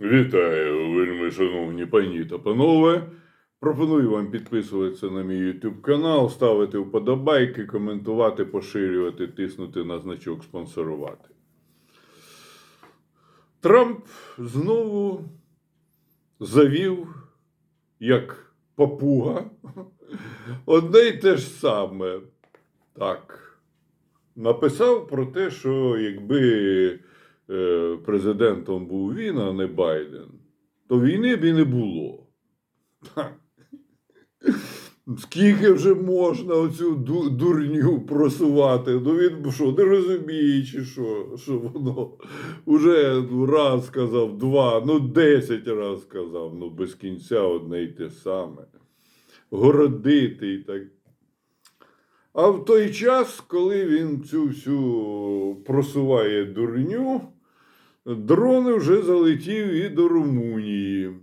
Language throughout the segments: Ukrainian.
Вітаю, вельми шановні пані та панове. Пропоную вам підписуватися на мій YouTube канал, ставити вподобайки, коментувати, поширювати, тиснути на значок спонсорувати. Трамп знову завів, як папуга, одне й те ж саме. Так. Написав про те, що якби президентом був він, а не Байден, то війни б і не було. Скільки вже можна оцю дурню просувати? Ну він що, не розуміє, чи що, що воно вже ну, раз сказав, два, ну десять раз сказав, ну без кінця одне й те саме. Городити і так. А в той час, коли він цю всю просуває дурню, дрон вже залетів і до Румунії.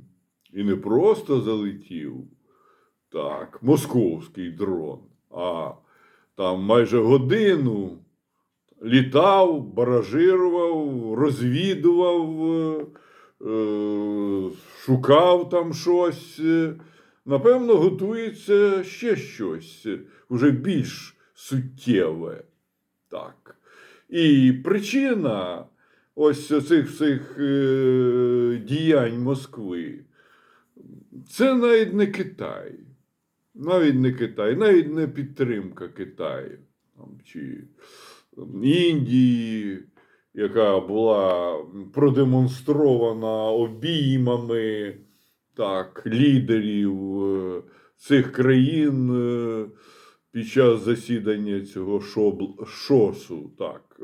І не просто залетів, так, московський дрон, а там майже годину літав, баражирував, розвідував, е, шукав там щось. Напевно, готується ще щось, вже більш суттєве. Так. І причина ось цих всіх е, діянь Москви це навіть не Китай. Навіть не Китай, навіть не підтримка Китаю чи Індії, яка була продемонстрована обіймами так, лідерів е, цих країн е, під час засідання цього шобл, шосу, так,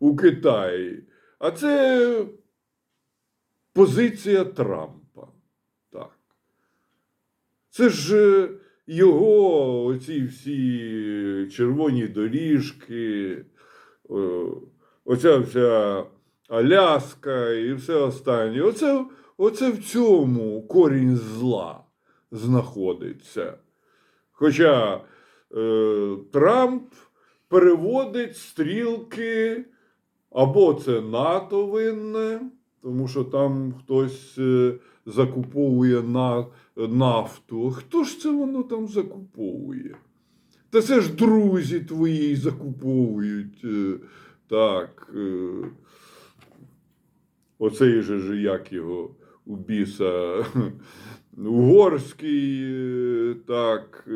у, Китаї. А це позиція Трампа. Так. Це ж е, його оці всі червоні доріжки, оця вся Аляска і все останнє. Оце, оце в цьому корінь зла знаходиться. Хоча е, Трамп переводить стрілки, або це НАТО винне, тому що там хтось е, закуповує на, нафту. Хто ж це воно там закуповує? Та це ж друзі твої закуповують. е, Так. е, Оцей же ж, як його у біса, угорський, так,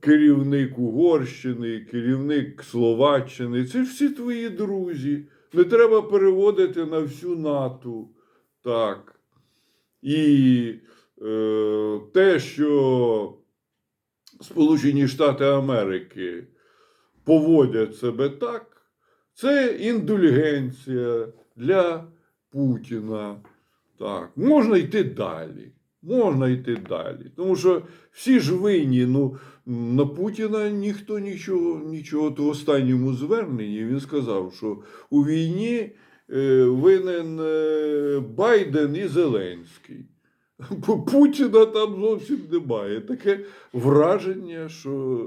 керівник Угорщини, керівник Словаччини. Це всі твої друзі. Не треба переводити на всю НАТО. Так. І е, те, що Сполучені Штати Америки поводять себе так, це індульгенція для Путіна. Так, можна йти далі. Можна йти далі. Тому що всі ж винні, ну, на Путіна ніхто нічого, нічого. То в останньому зверненні він сказав, що у війні е, винен е, Байден і Зеленський. Бо Путіна там зовсім немає. Таке враження, що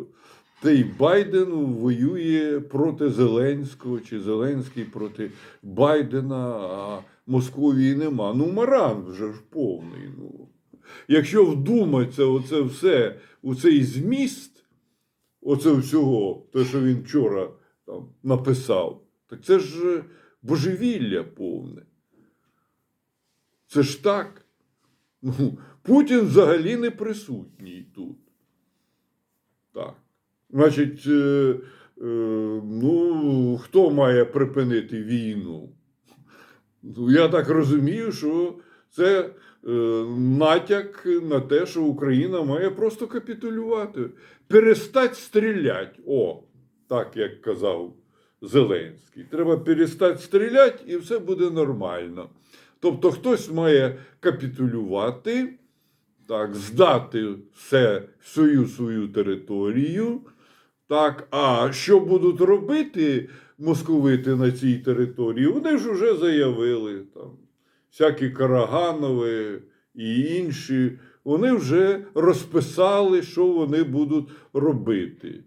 той Байден воює проти Зеленського, чи Зеленський проти Байдена, а Московії нема. Ну, маран вже ж повний. Ну. Якщо вдуматися, оце все, у цей зміст, оце всього, те, що він вчора там написав, так це ж е, божевілля повне. Це ж так. Ну, Путін взагалі не присутній тут. Так. Значить, е, е, ну, хто має припинити війну? Ну, я так розумію, що це е, натяк на те, що Україна має просто капітулювати, перестати стріляти. О, так як казав Зеленський. Треба перестати стріляти, і все буде нормально. Тобто хтось має капітулювати, так, здати все, всю свою територію. Так, а що будуть робити московити на цій території? Вони ж вже заявили там всякі Караганови і інші. Вони вже розписали, що вони будуть робити.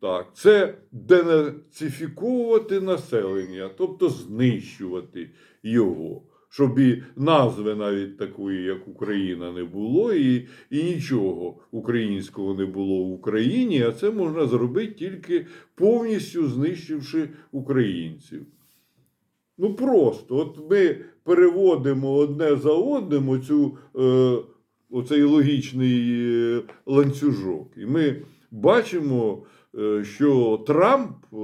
Так, це денацифіковувати населення, тобто знищувати його. щоб і назви навіть такої, як Україна, не було, і, і нічого українського не було в Україні, а це можна зробити тільки повністю знищивши українців. Ну просто, от ми переводимо одне за одним оцю, е, оцей логічний е, ланцюжок. І ми бачимо, е, що Трамп е,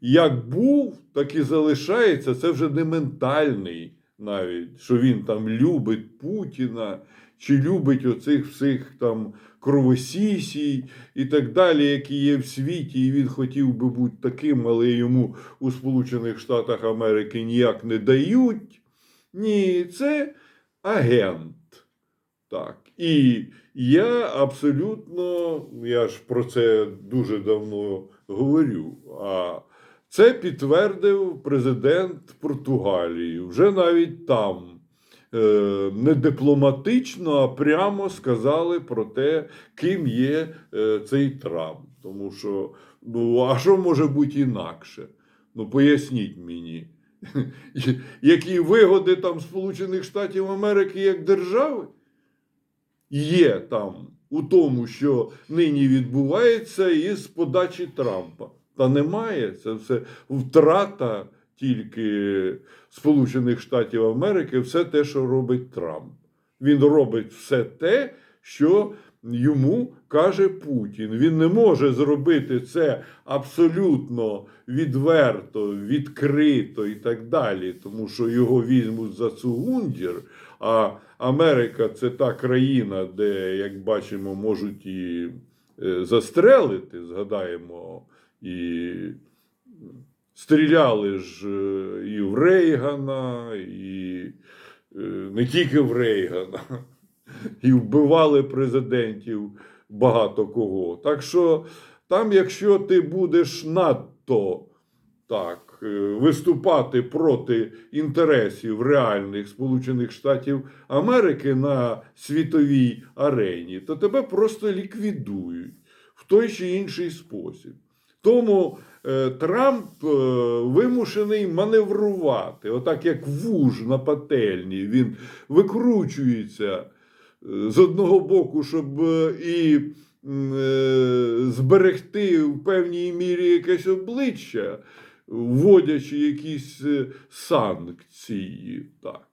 як був, так і залишається. Це вже не ментальний навіть, що він там любить Путіна, чи любить оцих всіх там кровосісій і так далі, які є в світі, і він хотів би бути таким, але йому у Сполучених Штатах Америки ніяк не дають. Ні, це агент. Так. І я абсолютно, я ж про це дуже давно говорю. А це підтвердив президент Португалії. Вже навіть там е, не дипломатично, а прямо сказали про те, ким є е, цей Трамп. Тому що, ну, а що може бути інакше? Ну, поясніть мені. Які вигоди там Сполучених Штатів Америки як держави є там у тому, що нині відбувається із подачі Трампа. Та немає. Це все втрата тільки Сполучених Штатів Америки, все те, що робить Трамп. Він робить все те, що йому каже Путін. Він не може зробити це абсолютно відверто, відкрито і так далі, тому що його візьмуть за цугундір. А Америка це та країна, де, як бачимо, можуть і е, застрелити. Згадаємо, і стріляли ж е, і в Рейгана, і е, не тільки в Рейгана, і вбивали президентів багато кого. Так що там, якщо ти будеш надто так, е, виступати проти інтересів реальних Сполучених Штатів Америки на світовій арені, то тебе просто ліквідують в той чи інший спосіб. Тому е, Трамп е, вимушений маневрувати, отак як вуж на пательні. Він викручується е, з одного боку, щоб і зберегти в певній мірі якесь обличчя, вводячи якісь санкції, так,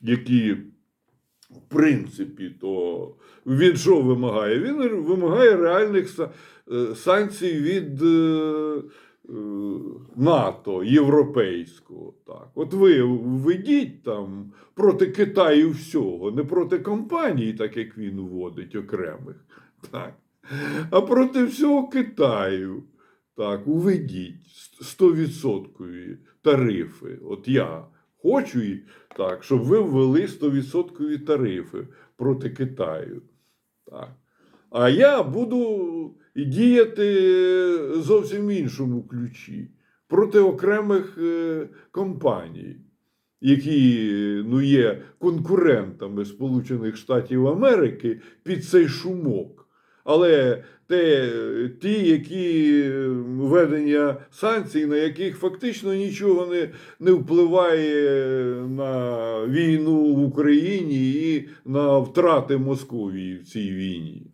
які, в принципі, то він що вимагає? Він вимагає реальних е, санкцій від е, е, НАТО європейського. Так. От ви введіть там проти Китаю всього, не проти компаній, так як він вводить окремих, так. а проти всього Китаю. Так, уведіть 100% тарифи. От я хочу, і- так, щоб ви ввели 100% тарифи проти Китаю. Так. А я буду діяти зовсім в іншому ключі проти окремих е, компаній, які ну, є конкурентами Сполучених Штатів Америки під цей шумок. Але те, ті, які введення санкцій, на яких фактично нічого не, не впливає на війну в Україні і на втрати Московії в цій війні.